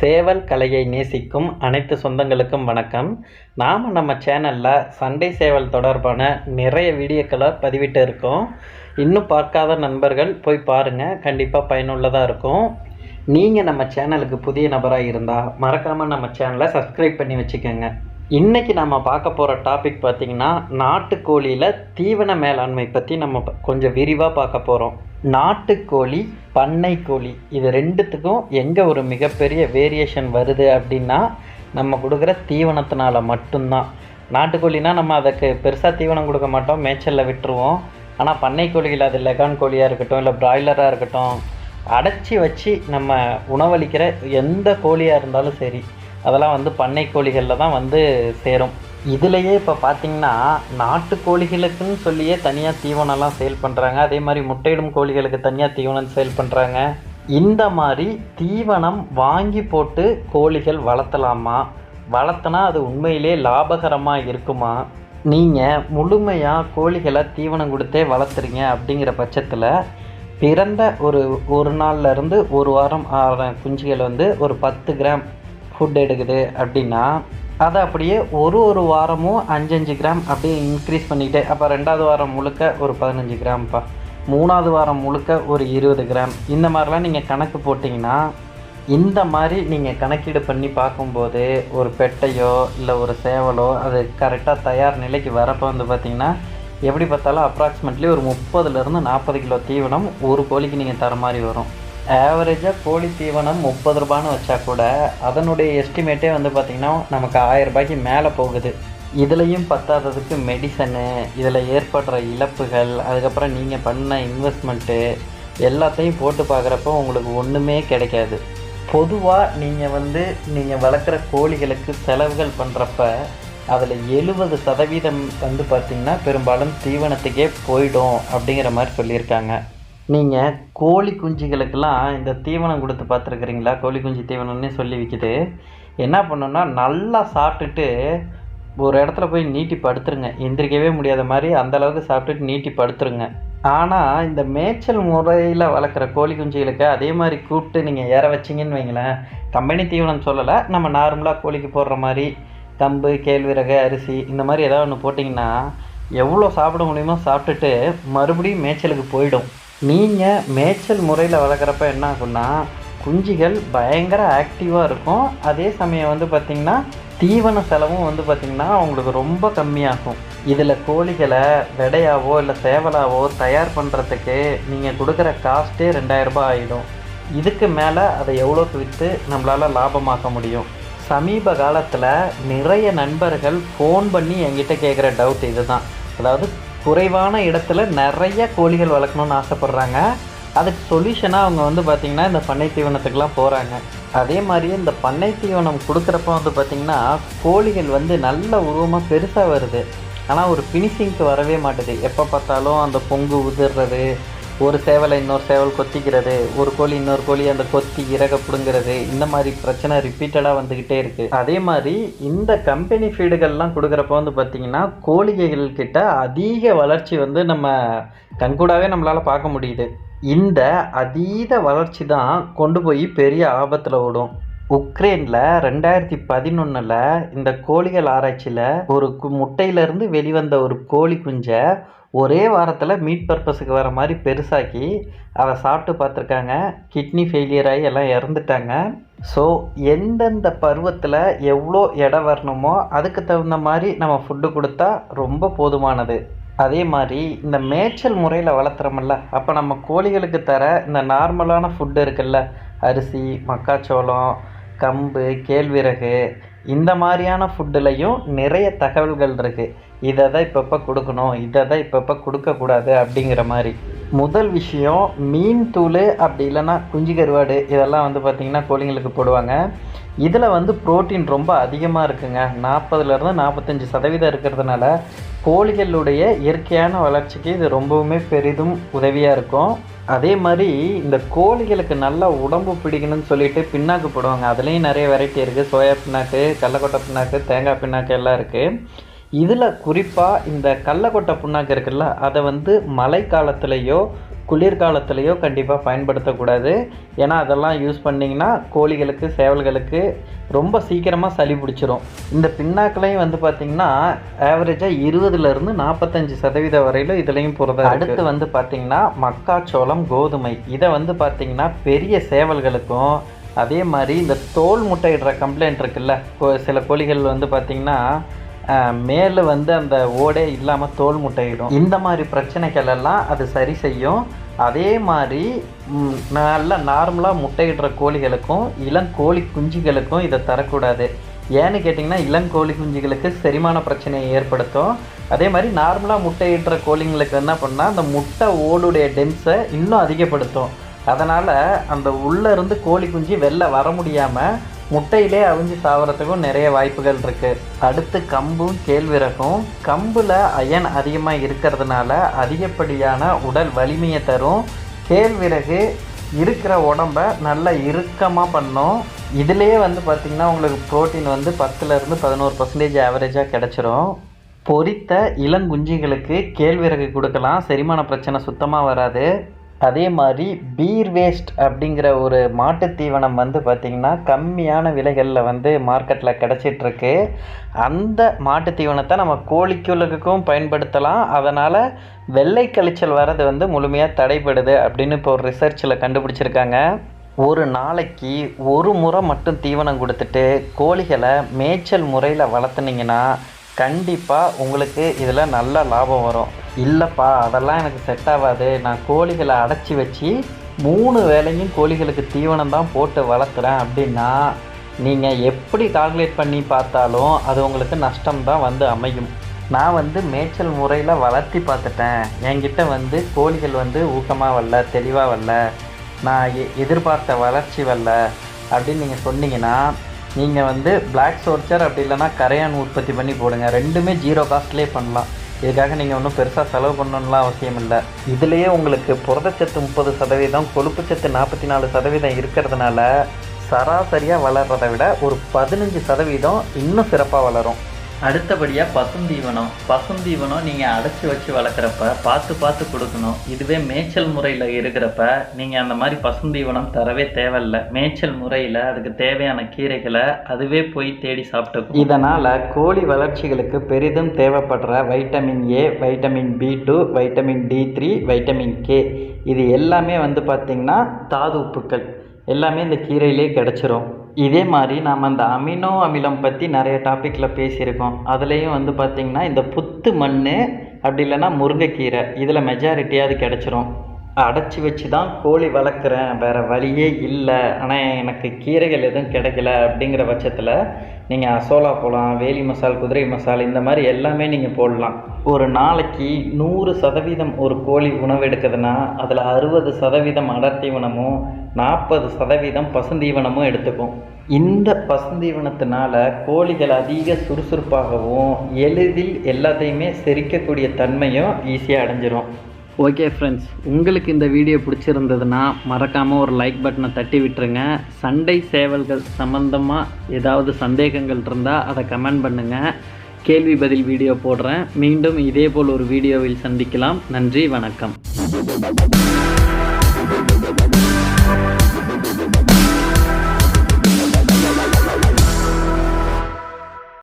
சேவல் கலையை நேசிக்கும் அனைத்து சொந்தங்களுக்கும் வணக்கம். நாம் நம்ம சேனலில் சண்டை சேவல் தொடர்பான நிறைய வீடியோக்களை பதிவிட்டு இருக்கோம். இன்னும் பார்க்காத நண்பர்கள் போய் பாருங்கள் கண்டிப்பாக பயனுள்ளதாக இருக்கும். நீங்கள் நம்ம சேனலுக்கு புதிய நபராக இருந்தால் மறக்காமல் நம்ம சேனலை சப்ஸ்கிரைப் பண்ணி வச்சுக்கோங்க. இன்றைக்கி நம்ம பார்க்க போகிற டாபிக் பார்த்திங்கன்னா நாட்டுக்கோழியில் தீவன மேலாண்மை பற்றி நம்ம ப- கொஞ்சம் விரிவாக பார்க்க போகிறோம் நாட்டுக்கோழி பண்ணை கோழி இது ரெண்டுத்துக்கும் எங்கே ஒரு மிகப்பெரிய வேரியேஷன் வருது அப்படின்னா நம்ம கொடுக்குற தீவனத்தினால மட்டும்தான். நாட்டுக்கோழினா நம்ம அதுக்கு பெருசாக தீவனம் கொடுக்க மாட்டோம் மேய்ச்சலில் விட்டுருவோம். ஆனால் பண்ணை கோழிகள் அது லெகான் கோழியாக இருக்கட்டும் இல்லை பிராய்லராக இருக்கட்டும் அடைச்சி வச்சு நம்ம உணவளிக்கிற எந்த கோழியாக இருந்தாலும் சரி அதெல்லாம் வந்து பண்ணை கோழிகளில் தான் வந்து சேரும். இதுலேயே இப்போ பார்த்தீங்கன்னா நாட்டு கோழிகளுக்குன்னு சொல்லியே தனியாக தீவனம்லாம் சேல் பண்ணுறாங்க அதே மாதிரி முட்டையிடும் கோழிகளுக்கு தனியாக தீவனம் சேல் பண்ணுறாங்க இந்த மாதிரி தீவனம் வாங்கி போட்டு கோழிகள் வளர்த்தலாமா? வளர்த்தனா அது உண்மையிலே லாபகரமாக இருக்குமா? நீங்கள் முழுமையாக கோழிகளை தீவனம் கொடுத்தே வளர்த்துறீங்க அப்படிங்கிற பட்சத்தில் பிறந்த ஒரு ஒரு நாள்லேருந்து ஒரு வாரம் ஆகிற குஞ்சுகள் வந்து ஒரு பத்து கிராம் ஃபுட் எடுக்குது அப்படின்னா அதை அப்படியே ஒரு ஒரு வாரமும் அஞ்சஞ்சு கிராம் அப்படியே இன்க்ரீஸ் பண்ணிக்கிட்டே. அப்போ ரெண்டாவது வாரம் முழுக்க ஒரு பதினஞ்சு கிராம்ப்பா. மூணாவது வாரம் முழுக்க ஒரு இருபது கிராம். இந்த மாதிரிலாம் நீங்கள் கணக்கு போட்டிங்கன்னா இந்த மாதிரி நீங்கள் கணக்கீடு பண்ணி பார்க்கும்போது ஒரு பெட்டையோ இல்லை ஒரு சேவலோ அது கரெக்டாக தயார் நிலைக்கு வரப்போ வந்து பார்த்திங்கன்னா எப்படி பார்த்தாலும் அப்ராக்சிமேட்லி ஒரு முப்பதுலேருந்து நாற்பது கிலோ தீவனம் ஒரு கோழிக்கு நீங்கள் தர மாதிரி வரும். ஆவரேஜாக கோழி தீவனம் முப்பது ரூபான்னு வச்சா கூட அதனுடைய எஸ்டிமேட்டே வந்து பார்த்திங்கன்னா நமக்கு ஆயிரம் ரூபாய்க்கு மேலே போகுது. இதுலேயும் பத்தாததுக்கு மெடிசனு இதில் ஏற்படுற இழப்புகள் அதுக்கப்புறம் நீங்கள் பண்ண இன்வெஸ்ட்மெண்ட்டு எல்லாத்தையும் போட்டு பார்க்குறப்போ உங்களுக்கு ஒன்றுமே கிடைக்காது. பொதுவாக நீங்கள் வந்து நீங்கள் வளர்க்குற கோழிகளுக்கு செலவுகள் பண்ணுறப்ப அதில் எழுபது சதவீதம் வந்து பார்த்திங்கன்னா பெரும்பாலும் தீவனத்துக்கே போயிடும் அப்படிங்கிற மாதிரி சொல்லியிருக்காங்க. நீங்கள் கோழி குஞ்சுகளுக்கெல்லாம் இந்த தீவனம் கொடுத்து பார்த்துருக்குறீங்களா? கோழி குஞ்சு தீவனம்னே சொல்லி விற்கிது என்ன பண்ணுன்னா நல்லா சாப்பிட்டுட்டு ஒரு இடத்துல போய் நீட்டி படுத்துருங்க. எந்திரிக்கவே முடியாத மாதிரி அந்தளவுக்கு சாப்பிட்டுட்டு நீட்டி படுத்துருங்க. ஆனால் இந்த மேய்ச்சல் முறையில் வளர்க்குற கோழி குஞ்சுகளுக்கு அதே மாதிரி கூப்பிட்டு நீங்கள் ஏற வச்சிங்கன்னு வைங்களேன் கம்பெனி தீவனம் சொல்லலை நம்ம நார்மலாக கோழிக்கு போடுற மாதிரி கம்பு கேழ்விறகு அரிசி இந்த மாதிரி ஏதாவது ஒன்று போட்டிங்கன்னா எவ்வளோ சாப்பிட முடியுமோ சாப்பிட்டுட்டு மறுபடியும் மேய்ச்சலுக்கு போயிடும். நீங்கள் மேய்ச்சல் முறையில் வளர்க்குறப்ப என்ன ஆகும்னா குஞ்சுகள் பயங்கர ஆக்டிவாக இருக்கும். அதே சமயம் வந்து பார்த்திங்கன்னா தீவன செலவும் வந்து பார்த்திங்கன்னா அவங்களுக்கு ரொம்ப கம்மியாகும். இதில் கோழிகளை விடையாவோ இல்லை சேவலாவோ தயார் பண்ணுறதுக்கு நீங்கள் கொடுக்குற காஸ்ட்டே ரெண்டாயிரரூபா ஆகிடும் இதுக்கு மேலே அதை எவ்வளோக்கு விற்று நம்மளால் லாபமாக்க முடியும்? சமீப காலத்தில் நிறைய நண்பர்கள் ஃபோன் பண்ணி என்கிட்ட கேட்குற டவுட் இதுதான். அதாவது குறைவான இடத்துல நிறைய கோழிகள் வளர்க்கணும்னு ஆசைப்பட்றாங்க. அதுக்கு சொல்யூஷனாக அவங்க வந்து பார்த்திங்கன்னா இந்த பண்ணை தீவனத்துக்கெலாம் போகிறாங்க அதே மாதிரியே இந்த பண்ணை தீவனம் கொடுக்குறப்ப வந்து பார்த்திங்கன்னா கோழிகள் வந்து நல்ல உருவமாக பெருசாக வருது. ஆனால் ஒரு ஃபினிஷிங்க்கு வரவே மாட்டுது. எப்போ பார்த்தாலும் அந்த பொங்கு உதிர்றது ஒரு சேவலை இன்னொரு சேவல் கொத்திக்கிறது ஒரு கோழி இன்னொரு கோழி அந்த கொத்தி இறக பிடுங்கிறது இந்த மாதிரி பிரச்சனை ரிப்பீட்டடாக வந்துக்கிட்டே இருக்குது அதே மாதிரி இந்த கம்பெனி ஃபீடுகள்லாம் கொடுக்குறப்ப வந்து பார்த்திங்கன்னா கோழிகைகள் கிட்ட அதிக வளர்ச்சி வந்து நம்ம கண்கூடாகவே நம்மளால் பார்க்க முடியுது. இந்த அதீத வளர்ச்சி தான் கொண்டு போய் பெரிய ஆபத்தில் விடும் உக்ரைனில் ரெண்டாயிரத்தி பதினொன்றில் இந்த கோழிகள் ஆராய்ச்சியில் ஒரு கு முட்டையிலேருந்து வெளிவந்த ஒரு கோழி குஞ்சை ஒரே வாரத்தில் மீட் பர்பஸுக்கு வர மாதிரி பெருசாக்கி அதை சாப்பிட்டு பார்த்துருக்காங்க. கிட்னி ஃபெயிலியர் ஆகி எல்லாம் இறந்துட்டாங்க. ஸோ எந்தெந்த பருவத்தில் எவ்வளோ எடை வரணுமோ அதுக்கு தகுந்த மாதிரி நம்ம ஃபுட்டு கொடுத்தா ரொம்ப போதுமானது. அதே மாதிரி இந்த மேய்ச்சல் முறையில் வளர்த்துறோம்ல அப்போ நம்ம கோழிகளுக்கு தர இந்த நார்மலான ஃபுட்டு இருக்குல்ல அரிசி மக்காச்சோளம் கம்பு கேழ்விறகு இந்த மாதிரியான ஃபுட்டுலையும் நிறைய தகவல்கள் இருக்குது இதை தான் இப்பப்போ கொடுக்கணும் இதை தான் இப்பப்போ கொடுக்கக்கூடாது அப்படிங்கிற மாதிரி. முதல் விஷயம் மீன் தூள் அப்படி இல்லைன்னா குஞ்சு கருவாடு இதெல்லாம் வந்து பார்த்திங்கன்னா கோழிங்களுக்கு போடுவாங்க. இதில் வந்து புரோட்டீன் ரொம்ப அதிகமாக இருக்குங்க. நாற்பதுலேருந்து நாற்பத்தஞ்சு சதவீதம் இருக்கிறதுனால கோழிகளுடைய இயற்கையான வளர்ச்சிக்கு இது ரொம்பவுமே பெரிதும் உதவியாக இருக்கும். அதே மாதிரி இந்த கோழிகளுக்கு நல்லா உடம்பு பிடிக்கணும்னு சொல்லிட்டு பின்னாக்கு போடுவாங்க. அதுலேயும் நிறைய வெரைட்டி இருக்குது சோயா பின்னாக்கு கடலக்கொட்டை பின்னாக்கு தேங்காய் பின்னாக்கு எல்லாம் இருக்குது இதில் குறிப்பாக இந்த கடலக்கொட்டை புண்ணாக்கு இருக்குல்ல அதை வந்து மழை காலத்துலேயோ குளிர்காலத்துலேயோ கண்டிப்பாக பயன்படுத்தக்கூடாது. ஏன்னா அதெல்லாம் யூஸ் பண்ணிங்கன்னா கோழிகளுக்கு சேவல்களுக்கு ரொம்ப சீக்கிரமாக சளி பிடிச்சிரும். இந்த பின்னாக்களையும் வந்து பார்த்திங்கன்னா ஆவரேஜாக இருபதுலேருந்து நாற்பத்தஞ்சு சதவீதம் வரையிலும் இதுலேயும் போகிறதா அடுத்து வந்து பார்த்திங்கன்னா மக்காச்சோளம் கோதுமை. இதை வந்து பார்த்திங்கன்னா பெரிய சேவல்களுக்கும் அதே மாதிரி இந்த தோல் முட்டையிடுற கம்ப்ளைண்ட் இருக்குல்ல கோ- சில கோழிகள் வந்து பார்த்திங்கன்னா மேலே வந்து அந்த ஓடே இல்லாமல் தோல் முட்டையிடும். இந்த மாதிரி பிரச்சனைகள் எல்லாம் அது சரி செய்யும். அதே மாதிரி நல்ல நார்மலாக முட்டையிடுற கோழிகளுக்கும் இளங்கோழி குஞ்சுகளுக்கும் இதை தரக்கூடாது. ஏன்னு கேட்டிங்கன்னா இளங்கோழி குஞ்சுகளுக்கு செரிமான பிரச்சனையை ஏற்படுத்தும். அதே மாதிரி நார்மலாக முட்டையிடுற கோழிங்களுக்கு என்ன பண்ணால் அந்த முட்டை ஓடுடைய டென்ஸை இன்னும் அதிகப்படுத்தும். அதனால் அந்த உள்ளே இருந்து கோழி குஞ்சு வெளில வர முடியாமல் முட்டையிலே அவிஞ்சு சாவறதுக்கும் நிறைய வாய்ப்புகள் இருக்குது அடுத்து கம்பும் கேழ்விறகும் கம்பில் அயன் அதிகமாக இருக்கிறதுனால அதிகப்படியான உடல் வலிமையை தரும். கேழ்விறகு இருக்கிற உடம்ப நல்லா இறுக்கமாக பண்ணும். இதுலேயே வந்து பார்த்திங்கன்னா உங்களுக்கு புரோட்டீன் வந்து பத்துலேருந்து பதினோரு பர்சன்டேஜ் ஆவரேஜாக கிடச்சிரும். பொரித்த இளங்குஞ்சிகளுக்கு கேழ்விறகு கொடுக்கலாம். செரிமான பிரச்சனை சுத்தமாக வராது. அதே மாதிரி பீர் வேஸ்ட் அப்படிங்கிற ஒரு மாட்டுத் தீவனம் வந்து பார்த்திங்கன்னா கம்மியான விலைகளில் வந்து மார்க்கெட்டில் கிடச்சிட்ருக்கு. அந்த மாட்டுத் தீவனத்தை நம்ம கோழிக்குலகுக்கும் பயன்படுத்தலாம். அதனால் வெள்ளை கழிச்சல் வர்றது வந்து முழுமையாக தடைபடுது அப்படின்னு இப்போ ஒரு ரிசர்ச்சில் கண்டுபிடிச்சிருக்காங்க. ஒரு நாளைக்கு ஒரு முறை மட்டும் தீவனம் கொடுத்துட்டு கோழிகளை மேய்ச்சல் முறையில் வளர்த்துனீங்கன்னா கண்டிப்பாக உங்களுக்கு இதில் நல்ல லாபம் வரும். இல்லைப்பா அதெல்லாம் எனக்கு செட் ஆகாது. நான் கோழிகளை அடைச்சி வச்சு மூணு வேலையும் கோழிகளுக்கு தீவனம் தான் போட்டு வளர்த்துறேன் அப்படின்னா நீங்கள் எப்படி கால்குலேட் பண்ணி பார்த்தாலும் அது உங்களுக்கு நஷ்டம் தான் வந்து அமையும். நான் வந்து மேய்ச்சல் முறையில் வளர்த்தி பார்த்துட்டேன். என்கிட்ட வந்து கோழிகள் வந்து ஊக்கமாக வரல தெளிவாக வரல. நான் எ- எதிர்பார்த்த வளர்ச்சி வரல அப்படின்னு நீங்கள் சொன்னீங்கன்னா நீங்கள் வந்து பிளாக் சோர்ச்சர் அப்படி இல்லைன்னா கரையான் உற்பத்தி பண்ணி போடுங்க. ரெண்டுமே ஜீரோ காஸ்ட்லேயே பண்ணலாம். இதுக்காக நீங்கள் ஒன்றும் பெருசாக செலவு பண்ணணும்லாம் அவசியம் இல்லை. இதுலேயே உங்களுக்கு புரதச்சத்து முப்பது சதவீதம் கொழுப்புச்சத்து நாற்பத்தி நாலு சதவீதம் இருக்கிறதுனால சராசரியாக வளர்றதை விட ஒரு பதினஞ்சு சதவீதம் இன்னும் சிறப்பாக வளரும். அடுத்தபடியாக பசுந்தீவனம். பசுந்தீவனம் நீங்கள் அடைச்சி வச்சு வளர்க்குறப்ப பார்த்து பார்த்து கொடுக்கணும். இதுவே மேய்ச்சல் முறையில் இருக்கிறப்ப நீங்கள் அந்த மாதிரி பசுந்தீவனம் தரவே தேவையில்ல. மேய்ச்சல் முறையில் அதுக்கு தேவையான கீரைகளை அதுவே போய் தேடி சாப்பிட்டு இதனால் கோழி வளர்ச்சிகளுக்கு பெரிதும் தேவைப்படுற vitamin A vitamin B two vitamin D three vitamin K இது எல்லாமே வந்து பார்த்திங்கன்னா தாது உப்புக்கள். எல்லாமே இந்த கீரையிலே கிடச்சிரும். இதே மாதிரி நாம் அந்த அமினோ அமிலம் பற்றி நிறைய டாப்பிக்கில் பேசியிருக்கோம். அதுலேயும் வந்து பார்த்திங்கன்னா இந்த புத்து மண் அப்படி இல்லைன்னா முருங்கைக்கீரை இதில் மெஜாரிட்டியாக அது கிடச்சிரும். அடைச்சி வச்சு தான் கோழி வளர்க்குறேன். வேறு வழியே இல்லை. ஆனால் எனக்கு கீரைகள் எதுவும் கிடைக்கல அப்படிங்கிற பட்சத்தில் நீங்கள் அசோலா போகலாம் வேலி மசால் குதிரை மசால் இந்த மாதிரி எல்லாமே நீங்கள் போடலாம். ஒரு நாளைக்கு நூறு சதவீதம் ஒரு கோழி உணவு எடுக்குதுன்னா அதில் அறுபது சதவீதம் அடர்த்தி உணமும் நாற்பது சதவீதம் பசுந்தீவனமும் எடுத்துக்கும் இந்த பசுந்தீவனத்தினால கோழிகள் அதிக சுறுசுறுப்பாகவும் எளிதில் எல்லாத்தையுமே செரிக்கக்கூடிய தன்மையும் ஈஸியாக அடைஞ்சிரும். ஓகே ஃப்ரெண்ட்ஸ் உங்களுக்கு இந்த வீடியோ பிடிச்சிருந்ததுன்னா மறக்காமல் ஒரு லைக் பட்டனை தட்டி விட்டுருங்க. சண்டை சேவல்கள் சம்மந்தமாக ஏதாவது சந்தேகங்கள் இருந்தால் அதை கமெண்ட் பண்ணுங்கள் கேள்வி பதில் வீடியோ போடுறேன். மீண்டும் இதேபோல் ஒரு வீடியோவில் சந்திக்கலாம். நன்றி வணக்கம்.